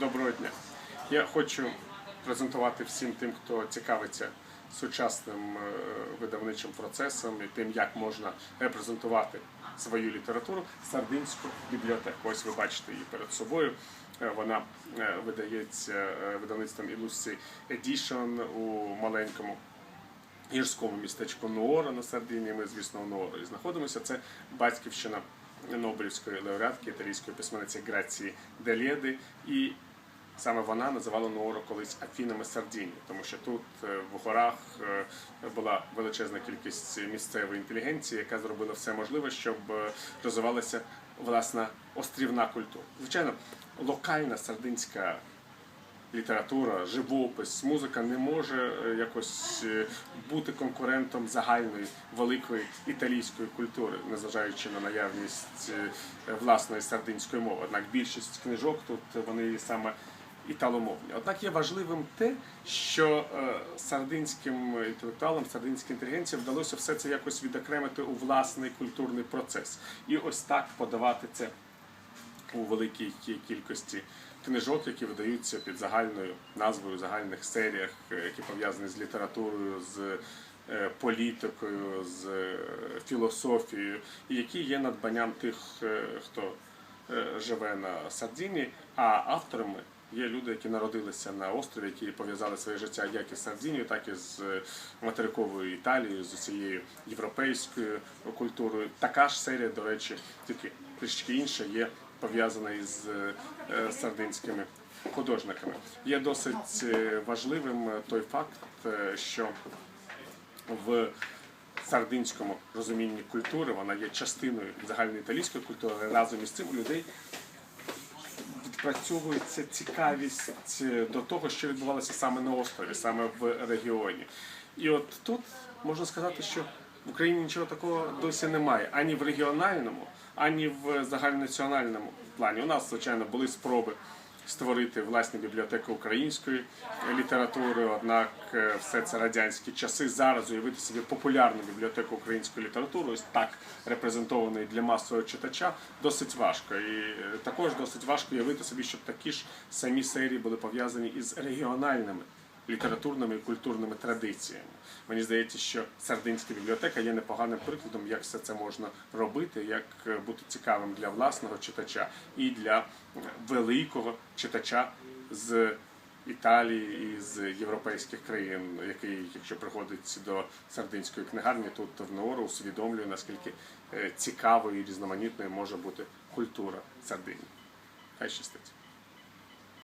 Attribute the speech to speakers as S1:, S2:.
S1: Доброго дня. Я хочу презентувати всім тим, хто цікавиться сучасним е, видавничим процесом і тим, як можна репрезентувати свою літературу, сардинську бібліотеку. Ось ви бачите її перед собою. Е, Вона е, видається видавництвом Ілюсі Edition у маленькому гірському містечку Нуора на Сардинії. Ми, звісно, у Нуорі знаходимося. Це батьківщина Нобелівської лауреатки італійської письменниці Грації Делєди. І саме вона називала Нуоро колись Афінами Сардінії, тому що тут е, в горах е, була величезна кількість місцевої інтелігенції, яка зробила все можливе, щоб е, розвивалася власна острівна культура. Звичайно, локальна сардинська література, живопис, музика не може е, якось е, бути конкурентом загальної великої італійської культури, незважаючи на наявність е, власної сардинської мови. Однак більшість книжок тут вони саме італомовні. Однак є важливим те, що сардинським інтелектуалам, сардинській інтелігенції вдалося все це якось відокремити у власний культурний процес. І ось так подавати це у великій кількості книжок, які видаються під загальною назвою загальних серіях, е, які пов'язані з літературою, з е, політикою, з е, філософією, і які є надбанням тих, хто живе на Сардині, а авторами. Є люди, які народилися на острові, які пов'язали своє життя як із Сардінією, так і з материковою Італією, з усією європейською культурою. Така ж серія, до речі, тільки трішки інша, є пов'язана із е, сардинськими художниками. Є досить е, важливим е, той факт, що в сардинському розумінні культури вона є частиною загальної італійської культури, разом із цим у людей відпрацьовується цікавість до того, що відбувалося саме на острові, саме в регіоні. І от тут можна сказати, що в Україні нічого такого досі немає ані в регіональному, ані в загальнонаціональному плані. У нас, звичайно, були спроби створити власні бібліотеки української літератури, однак е, все це радянські часи. Зараз уявити собі популярну бібліотеку української літератури, ось так репрезентованої для масового читача, досить важко. І е, також досить важко уявити собі, щоб такі ж самі серії були пов'язані із регіональними літературними і культурними традиціями. Мені здається, що сардинська бібліотека є непоганим прикладом, як все це можна робити, як е, бути цікавим для власного читача і для великого читача з Італії і з європейських країн, який, якщо приходить до сардинської книгарні, тут в Неору усвідомлює, наскільки е, цікавою і різноманітною може бути культура Сардинії. Хай щастить.